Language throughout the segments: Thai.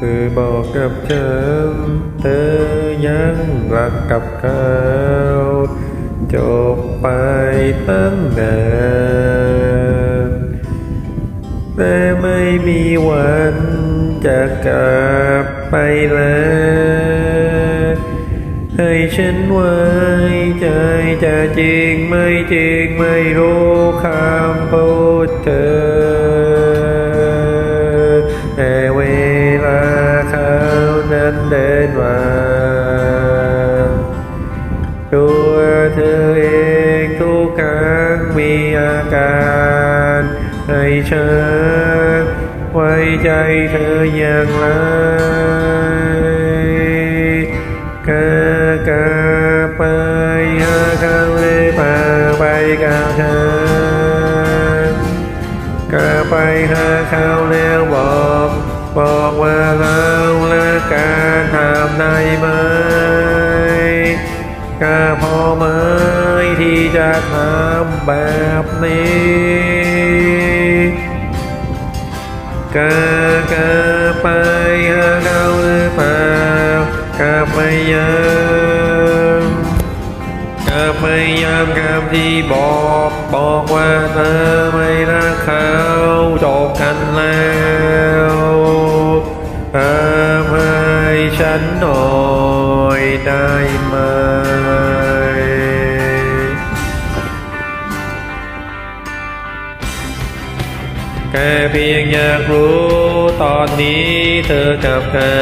เธอบอกกับฉันเธอยังรักกับเขาจบไปตั้งนานแต่ไม่มีวันจะกลับไปแล้วให้ฉันไว้ใจจะจริงไม่จริงไม่รู้คำพูด ให้ฉันไว้ใจเธออย่างไรกากาไปหาเขาเลยพาไปกับเธอกาไปหาเขาแล้วบอกบอกว่าเราและการทำได้ไหมกาพอไหมที่จะทำแบบนี้ กากาไปหาเขาหรือเปล่ากาพยายามกาพยายามคำที่บอกบอกว่าเธอไม่รักเขาจบกันแล้วทำให้ฉันหน่อยได้ไหม แค่เพียงอยากรู้ตอนนี้เธอกับเขา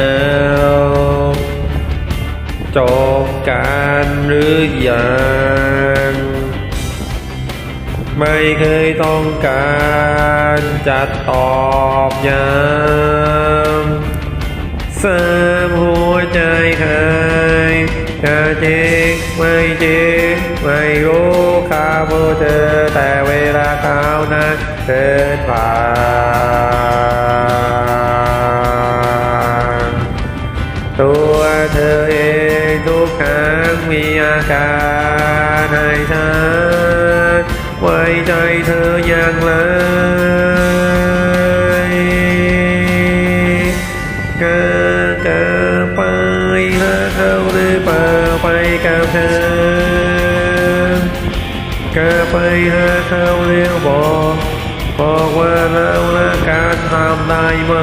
จบกันหรือยัง ไม่เคยต้องการจะตอบย้ำสามหัวใจใครจะจริงไม่จริงไม่รู้ข้าพูดเธอแต่เวลาเขานั้นเดินผ่าน ตัวเธอเองทุกครั้งมีอาการให้ฉันไว้ใจเธออย่างไรกากาไปหาเขาหรือเปล่าไปกับเธอกาไปหาเขาแล้วบอกบอกว่าเราละการทำได้ไหม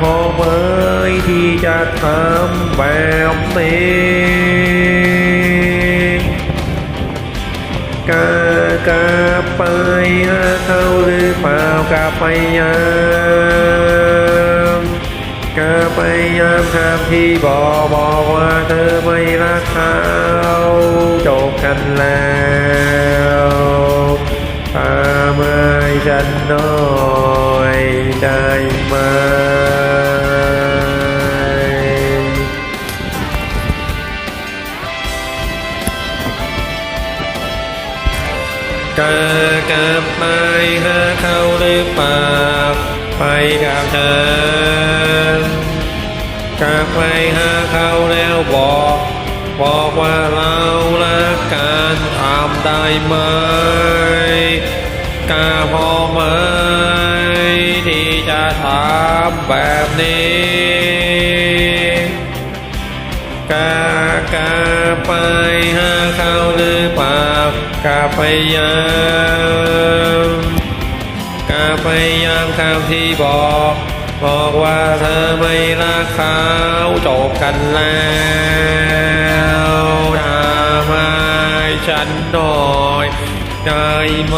พอไหมที่จะทำแบบนี้กากาไปหาเขาหรือเปล่ากาไปยามกาไปยามคำที่บอกบอกว่าเธอไม่รักเขาจบกันแล้วทำให้ฉันนอย ได้ไหมกากลับไปหาเขาหรือเปล่าไปกับเธอกลับไปหาเขาแล้วบอก บอกว่าเราละการทำได้ไหมำแบบนี้ กากาไปหาเขาหรือเปล่ากาไปยามกาไปยามคำที่บอก บอกว่าเธอไม่รักเขาจบกันแล้วทำให้ฉันหน่อยได้ไหม